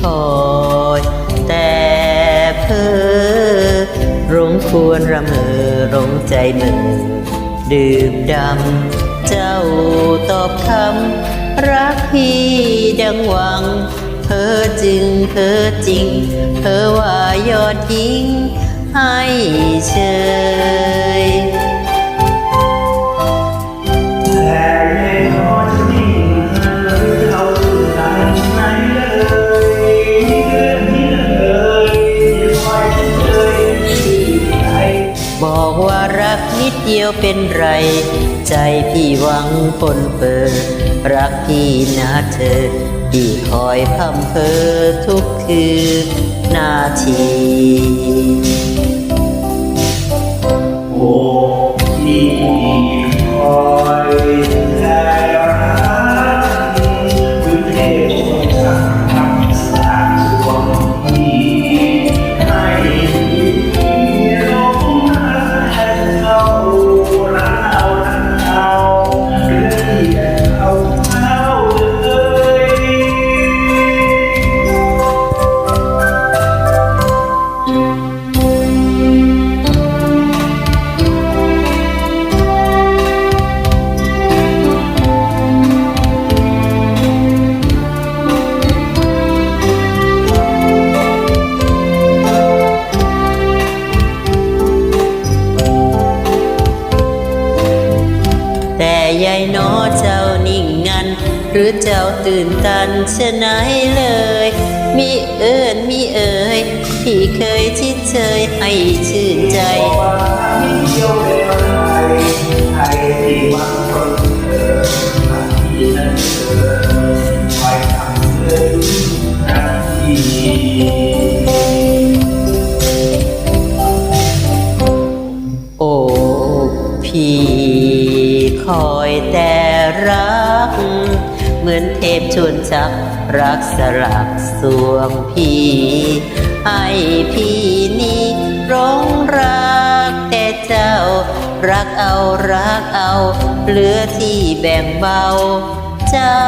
คอย แต่เพอรงควรระเมอรงใจมึงดื่มดำ เจ้าตอบคำรักพี่ดังหวัง เพอจึงเพอจริง เพอว่ายอดยิงให้เชย เดียวเป็นไร ใจพี่หวังปนเปิด รักพี่นะเธอ พี่คอยพำเพอทุกคืนนาทีโอ้ที่คอย หรือเจ้าตื่นตันชะไหนเลย มีเอิญมีเอ่ยพี่เคยชิดเชยให้ชื่นใจว่ามีเที่ยวเร็วไทยไทยที่หวังคนเธอมาที่ฉันเธอคอยทำเธอนาทีโอ้พี่คอยแต่รัก มือนเทพชวนชัก รักสลักสวงพี่ให้พี่นี้ร้องรักแต่เจ้า รักเอารักเอา เหลือที่แบ่งเบา เจ้า